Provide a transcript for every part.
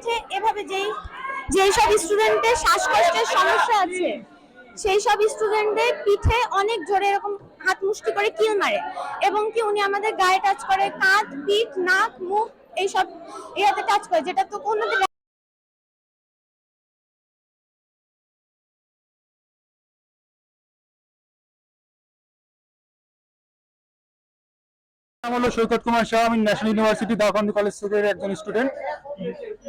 পিঠে এভাবে যেই যেই সব স্টুডেন্টের শ্বাসকষ্টের সমস্যা আছে, সেই সব স্টুডেন্টদের পিঠে অনেক জোরে এরকম হাত মুষ্টি করে কিল মারে এবং কি উনি আমাদের গায়ে টাচ করে, কাঁধ, পিঠ, নাক, মুখ, এইসব ইয়াতে টাচ করে, যেটা তো কোনো নাম হলো সৈকত কুমার শাহ, আমি ন্যাশনাল ইউনিভার্সিটি দাকান্দি কলেজ থেকে একজন স্টুডেন্ট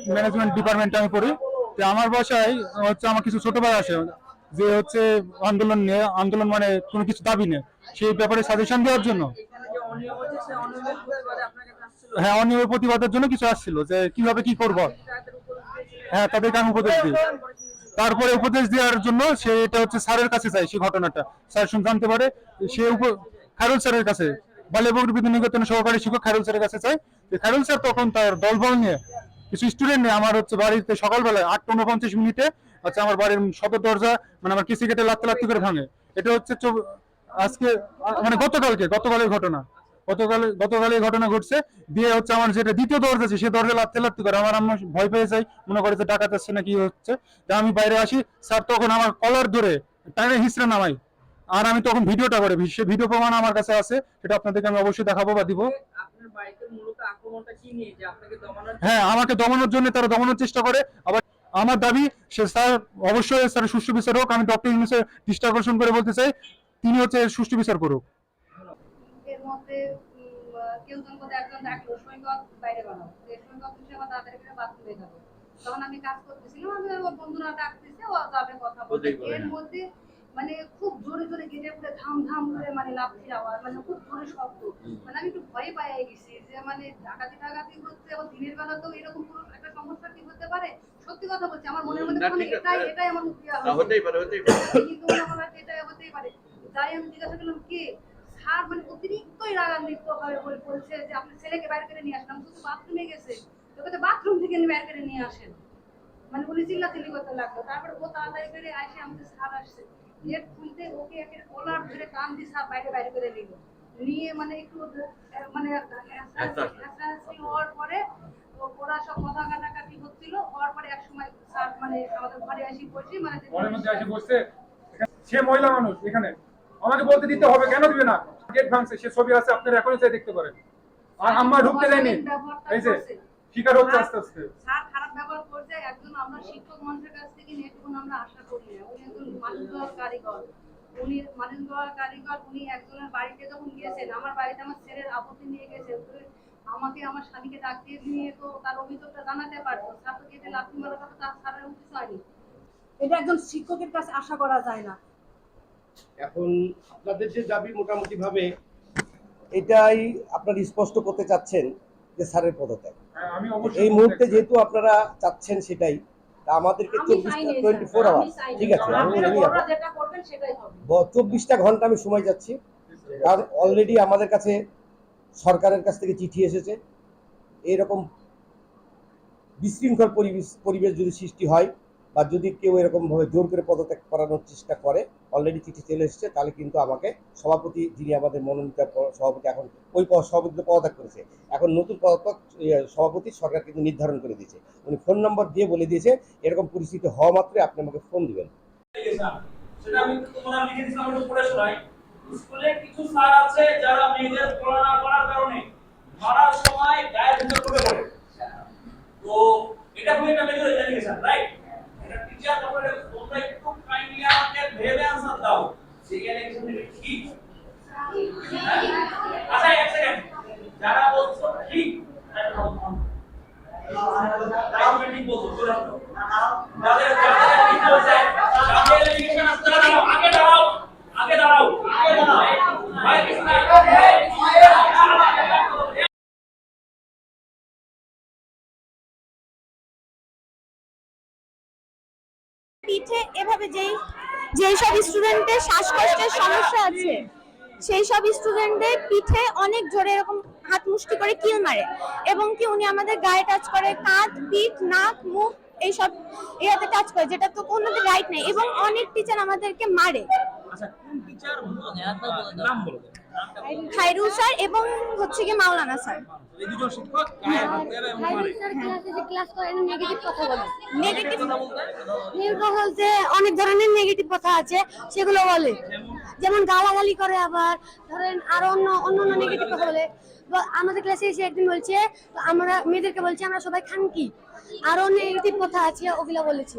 ম্যানেজমেন্ট ডিপার্টমেন্টে আমি পড়ি। তো আমার বাসায় হচ্ছে আমার কিছু ছোট ভাই যে হচ্ছে আন্দোলন নিয়ে আন্দোলন মানে কোনো কিছু দাবি নেই। সেই ব্যাপারে সাজেশন দেওয়ার জন্য। হ্যাঁ অনিয়মের প্রতিবাদের জন্য কিছু আসছিল, যে কীভাবে কি করব। হ্যাঁ তাদেরকে আমি উপদেশ দিই। তারপরে উপদেশ দেওয়ার জন্য সে এটা হচ্ছে স্যারের কাছে যায়, সেই ঘটনাটা। স্যার শুন জানতে পারে, সে উপ- খায়রুল স্যারের কাছে। বাল্যবকুর বিদ্যানিকেতনের সহকারী শিক্ষক খায়রুল স্যারের কাছে চাই। যে খায়রুল স্যার তখন তার দলবল নিয়ে কিছু স্টুডেন্ট নিয়ে আমার হচ্ছে বাড়িতে সকালবেলায় আটটা উনপঞ্চাশ মিনিটে হচ্ছে আমার বাড়ির সদর দরজা মানে আমার কিসি কেটে লাত্তি লাত্তি করে ভাঙে। এটা হচ্ছে আজকে মানে গতকালকে, গতকালের ঘটনা। গতকালে গতকালে ঘটনা ঘটছে। দিয়ে হচ্ছে আমার যেটা দ্বিতীয় দরজা আছে, সে দরজা লাত্তি লাত্তি করে আমার আম্মা ভয় পেয়ে যায়, মনে করে যে ডাকাত আসছে না কি হচ্ছে। আমি বাইরে আসি। স্যার তখন আমার কলার ধরে টাইনে হিসড়ে নামাই আর আমি তখন ভিডিওটা করে সে ভিডিও প্রমাণ আমার কাছে আছে সেটা আপনাদেরকে আমি অবশ্যই দেখাবো বা দিব। আপনার বাইকের মূলত আক্রমণটা কি নিয়ে? যে আপনাকে দমানোর হ্যাঁ আমাকে দমানোর জন্য তারা দমানোর চেষ্টা করে আবার আমার দাবি সে স্যার অবশ্যই স্যার সুষ্ঠু বিচার হোক আমি ডক্টর ইউনুসের দৃষ্টি আকর্ষণ করে বলতে চাই তিনি হচ্ছে সুষ্ঠু বিচার করুক। এর মধ্যে কেউ জন একজন ডাকলো সৈকত বাইরে বানাবো সৈকত হিসেবে আমার তাড়াতাড়ি করে বাথরুমে যাব। তখন আমি কাজ করতেছিলাম আমি ওর বন্ধুরা ডাকতেছে ও যাবে কথা বলতে। এর। মধ্যে মানে খুব জোরে জোরে গেটে পুরো ধাম ধাম করে মানে লাফির আওয়াজ মানে খুব জোরে শব্দ। মানে আমি একটু ভয় পাই গেছি যে মানে ডাকাতি ডাকাতি হচ্ছে এবং দিনের বেলা তো এরকম কোনো একটা সমস্যা কি হতে পারে? সত্যি কথা বলছি আমার মনের মধ্যে না, তখন ঠিক আছে। এটাই এটাই আমার হতেই পারে হতেই পারে। কিন্তু যে এটা হতেই পারে। তাই আমি জিজ্ঞাসা করলাম কে? স্যার মানে অতিরিক্তই রাগান্বিত ভাবে বল- বলছে যে আপনি ছেলেকে বাইরে করে নিয়ে আসলাম শুধু বাথরুমে গেছে। তোকে তো বাথরুম থেকে নিয়ে বাইরে করে নিয়ে আসেন। মানে উনি চিল্লাচিল্লি করতে লাগল। তারপরে ও তাড়াতাড়ি করে আসে আমাদের স্যার আসছে। গেট খুলতে ওকে কলার ধরে কান দিয়ে বাইরে বাইরে করে নিল নিয়ে মানে একটু মানে হওয়ার পরে ওরা সব কথা কাটাকাটি হচ্ছিল। হওয়ার পরে এক সময় স্যার মানে আমাদের ঘরে আসি বসে মানে ঘরের মধ্যে এসে বসছে সে মহিলা মানুষ এখানে। আমাকে বলতে দিতে হবে কেন দিবে না? গেট ভাঙছে সে ছবি আছে আপনারা এখনই চাই দেখতে পারেন। আর আম্মা ঢুকতে দেয়নি। এই যে শিকার হচ্ছে আস্তে আস্তে। ব্যবহার করছে একজন আমরা শিক্ষক মানুষের কাছ থেকে নেট এটুকুন আমরা আশা করি না। উনি একজন মানুষ কারিগর। উনি মানুষ দেওয়ার কারিগর, উনি একজনের বাড়িতে যখন গিয়েছেন, আমার বাড়িতে আমার ছেলের আপত্তি নিয়ে গেছেন আমাকে আমার স্বামীকে ডাক দিয়ে নিয়ে তো তার অভিযোগটা জানাতে পারতো। স্যার তো গেটে লাফি মারার কথা তার স্যারের উচিত হয়নি। এটা একজন শিক্ষকের কাছে আশা করা যায় না। এখন আপনাদের যে দাবি মোটামুটি ভাবে এটাই আপনারা স্পষ্ট করতে চাচ্ছেন যে স্যারের পদত্যাগ। এই মুহূর্তে যেহেতু আপনারা চাচ্ছেন সেটাই তা আমাদেরকে আমি চব্বিশ চাই না, টোয়েন্টি ফোর আওয়ার। ঠিক আছে? আমি চব্বিশটা ঘণ্টা আমি সময় যাচ্ছি। কারণ অলরেডি আমাদের কাছে সরকারের কাছ থেকে চিঠি এসেছে। এরকম বিশৃঙ্খল পরিবেশ পরিবেশ যদি সৃষ্টি হয় বা যদি কেউ এরকম ভাবে জোর করে পদত্যাগ করানোর চেষ্টা করে অলরেডি চিঠি চলে এসেছে, তাহলে কিন্তু আমাকে সভাপতি যিনি আমাদের মনোনীত সভাপতি এখন ওই সভাপতিতে পদত্যাগ করেছে। এখন নতুন পদত্যাগ সভাপতি সরকার কিন্তু নির্ধারণ করে দিয়েছে। উনি ফোন নম্বর দিয়ে বলে দিয়েছে, এরকম পরিস্থিতি হওয়া মাত্রই আপনি আমাকে ফোন দিবেন। সেটা আমি তোমরা লিখে একটু পড়ে শোনাই। স্কুলে কিছু স্যার আছে যারা মেয়েদের পড়াশোনা করার কারণে মারার সময় গায়ের ভিতর করে পড়ে। তো এটা একটা মেজর রাইট এটা টিচার তারপরে তোমরা একটু কাইন্ডলি আমাকে ভেবে আনসার দাও সেই এলিগেশন এটা ঠিক আচ্ছা এক সেকেন্ড যারা বলছো ঠিক কমেন্টিং বলছো চলে আসো যাদের যাদের ঠিক বলছে যাদের এলিগেশন আছে তারা দাঁড়াও, আগে দাঁড়াও আগে দাঁড়াও আগে দাঁড়াও ভাই কৃষ্ণ পিঠে এভাবে যেই যেই সব স্টুডেন্টের শ্বাসকষ্টের সমস্যা আছে, সেই সব স্টুডেন্টদের পিঠে অনেক জোরে এরকম হাত মুষ্টি করে কিল মারে এবং কি উনি আমাদের গায়ে টাচ করে কাঁধ পিঠ নাক মুখ এইসব ইয়াতে টাচ করে যেটা তো কোনো রাইট নেই এবং অনেক টিচার আমাদেরকে মারে। আচ্ছা কোন টিচার নাম বলে। খাইরুল স্যার এবং হচ্ছে কি মাওলানা স্যার। এই দুজন শিক্ষক গায়ে হাত দেবে এবং মারে ক্লাসে যে ক্লাস করেন নেগেটিভ নেগেটিভ কথা নির্ভর বলতে অনেক ধরনের নেগেটিভ কথা আছে সেগুলো বলে। যেমন গালাগালি করে আবার, ধরেন আরও অন্য অন্য অন্য নেগেটিভ কথা বলে। আমাদের ক্লাসে এসে একদিন বলছে, তো আমরা, মেয়েদেরকে বলছি, আমরা সবাই খানকি। আরও নেগেটিভ কথা আছে ওগুলা বলেছি।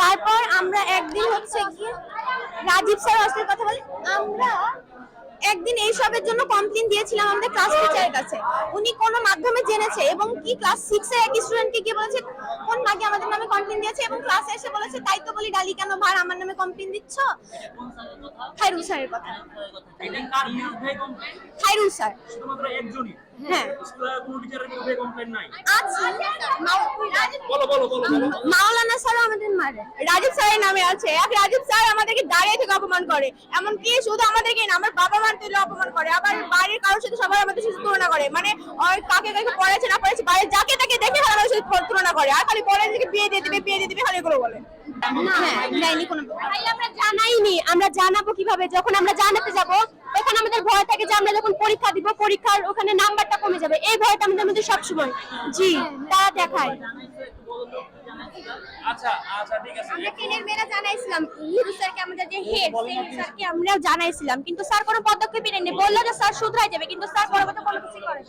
তারপর আমরা একদিন হচ্ছে কি রাজীব স্যার আসলে কথা বলি, আমরা একদিন এই সবের জন্য কমপ্লেন দিয়েছিলাম আমাদের ক্লাস টিচারের কাছে। উনি কোন মাধ্যমে জেনেছে এবং কি ক্লাস সিক্স এর এক স্টুডেন্টকে গিয়ে বলেছে কোন মাগে আমাদের নামে কমপ্লেন দিয়েছে এবং ক্লাসে এসে বলেছে তাই তো বলি ডালি কেন ভার আমার নামে কমপ্লেন দিচ্ছ? খাইরুল স্যারের কথা। খাইরুল স্যার। শুধুমাত্র একজনই। হ্যাঁ। স্কুলের কোনো টিচারের বিরুদ্ধে কমপ্লেন নাই? মাও- বলো বলো বলো বলো। মাওলানা স্যার আমাদের মারে। রাজীব স্যারের নামে আছে। এক রাজীব স্যার আমাদেরকে দাঁড়িয়ে থেকে অপমান করে। এমনকি শুধু আমাদেরকে না আমার বাবা মার তুলে অপমান করে। আবার বাড়ির কারোর সাথে সবাই আমাদের সাথে তুলনা করে। মানে কাকে কাকে পড়েছে না পড়েছে বাইরে যাকে তাকে দেখে খালি আমাদের সাথে তুলনা করে। আর খালি বিয়ে দিয়ে দিবে বিয়ে দিয়ে দিবে খালি এগুলো বলে। হ্যাঁ দেয়নি কোনো আমরা জানাইনি। আমরা জানাব কীভাবে? যখন আমরা জানাতে যাব তখন আমাদের ভয় থাকে যে আমরা যখন পরীক্ষা দিব পরীক্ষার ওখানে নাম্বারটা কমে যাবে। এই ভয়টা আমাদের মধ্যে সবসময়। জি তারা দেখায়। আচ্ছা আচ্ছা ঠিক আছে। আমরা জানাইছিলাম হিরু স্যারকে আমাদের যে হেড স্যারকে আমরাও জানাইছিলাম কিন্তু স্যার কোনো পদক্ষেপ নেই বলল যে স্যার শুধরাই যাবে কিন্তু স্যার পরবর্তী কোনো কিছু করে